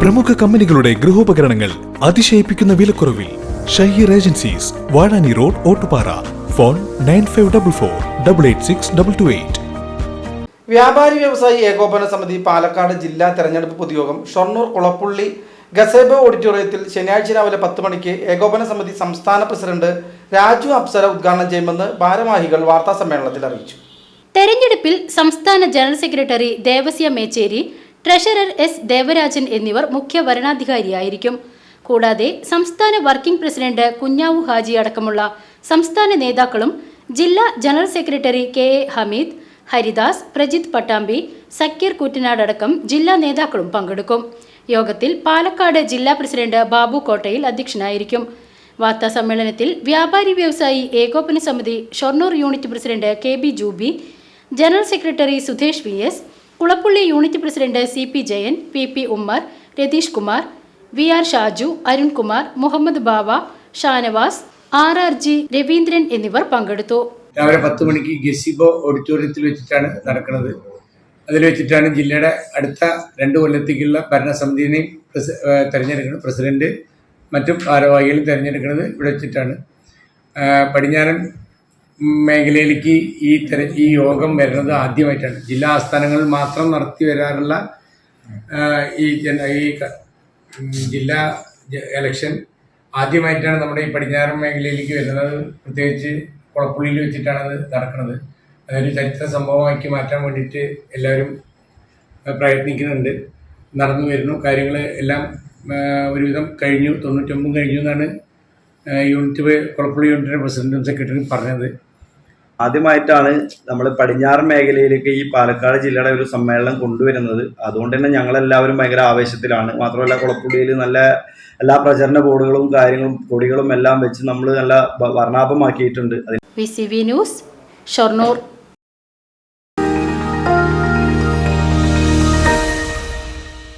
പ്രമുഖ കമ്പനികളുടെ ഗൃഹോപകരണങ്ങൾ അതിശയിപ്പിക്കുന്ന വിലക്കുറവിൽ Shaheer agencies Vazhani road Ottupara. Phone nine five double four double eight six double two eight. വ്യാപാരി വ്യവസായി ഏകോപന സമിതി പാലക്കാട് ജില്ലാ തെരഞ്ഞെടുപ്പ് പൊതുയോഗം ഷൊർണൂർ കുളപ്പുള്ളി ഗസേബ ഓഡിറ്റോറിയത്തിൽ ശനിയാഴ്ച രാവിലെ പത്ത് മണിക്ക് ഏകോപന സമിതി സംസ്ഥാന പ്രസിഡന്റ് രാജു അപ്സര ഉദ്ഘാടനം ചെയ്യുമെന്ന് ഭാരവാഹികൾ വാർത്താ സമ്മേളനത്തിൽ അറിയിച്ചു. തെരഞ്ഞെടുപ്പിൽ സംസ്ഥാന general secretary Devasya Mecheri treasurer S Devarajan എന്നിവർ മുഖ്യ വരണാധികാരിയായിരിക്കും. കൂടാതെ സംസ്ഥാന വർക്കിംഗ് പ്രസിഡന്റ് കുഞ്ഞാവു ഹാജി അടക്കമുള്ള സംസ്ഥാന നേതാക്കളും ജില്ലാ general secretary K A Hameed Haridas Prajith Pattambi Sakkeer Kuttanad അടക്കം ജില്ലാ നേതാക്കളും പങ്കെടുക്കും. യോഗത്തിൽ പാലക്കാട് ജില്ലാ പ്രസിഡന്റ് ബാബു കോട്ടയിൽ അധ്യക്ഷനായിരിക്കും. വാർത്താ സമ്മേളനത്തിൽ വ്യാപാരി വ്യവസായി ഏകോപന സമിതി Shoranur unit president K B Juby general secretary Sudhesh V S Kulappully unit president C P Jayan P P Ummer Ratheesh Kumar V R Shaju Arunkumar Muhammad Bava Shanavas R R G Raveendran എന്നിവർ പങ്കെടുത്തു. രാവിലെ പത്ത് മണിക്ക് ഗസിബോ ഓഡിറ്റോറിയത്തിൽ വെച്ചിട്ടാണ് നടക്കുന്നത്. അതിൽ വെച്ചിട്ടാണ് ജില്ലയുടെ അടുത്ത രണ്ട് കൊല്ലത്തേക്കുള്ള ഭരണസമിതിനെയും തിരഞ്ഞെടുക്കുന്നത് പ്രസിഡന്റ് മറ്റും ഭാരവാഹികളും തിരഞ്ഞെടുക്കുന്നത് ഇവിടെ വെച്ചിട്ടാണ്. പടിഞ്ഞാറൻ മേഖലയിലേക്ക് ഈ തെര ഈ യോഗം വരുന്നത് ആദ്യമായിട്ടാണ്. ജില്ലാ ആസ്ഥാനങ്ങളിൽ മാത്രം നടത്തി വരാറുള്ള ഈ ജന ഈ ജില്ലാ എലക്ഷൻ ആദ്യമായിട്ടാണ് നമ്മുടെ ഈ പടിഞ്ഞാറൻ മേഖലയിലേക്ക് വരുന്നത്. പ്രത്യേകിച്ച് കുളപ്പുള്ളിയിൽ വെച്ചിട്ടാണ് അത് നടക്കുന്നത്. അതൊരു ചരിത്ര സംഭവമാക്കി മാറ്റാൻ വേണ്ടിയിട്ട് എല്ലാവരും പ്രയത്നിക്കുന്നുണ്ട്. നടന്നു വരുന്നു. കാര്യങ്ങൾ എല്ലാം ഒരുവിധം കഴിഞ്ഞു. തൊണ്ണൂറ്റൊമ്പതും കഴിഞ്ഞു എന്നാണ് യൂണിറ്റ് കുളപ്പുള്ളി യൂണിറ്റിന്റെ പ്രസിഡന്റും സെക്രട്ടറിയും പറഞ്ഞത്. ആദ്യമായിട്ടാണ് നമ്മൾ പടിഞ്ഞാറൻ മേഖലയിലേക്ക് ഈ പാലക്കാട് ജില്ലയുടെ ഒരു സമ്മേളനം കൊണ്ടുവരുന്നത്. അതുകൊണ്ട് തന്നെ ഞങ്ങളെല്ലാവരും ഭയങ്കര ആവേശത്തിലാണ്. മാത്രമല്ല കുളപ്പുടിയിൽ നല്ല എല്ലാ പ്രചരണ ബോർഡുകളും കാര്യങ്ങളും കൊടികളും എല്ലാം വെച്ച് നമ്മൾ നല്ല വർണാഭമാക്കിയിട്ടുണ്ട്. ന്യൂസ് ഷൊർണൂർ.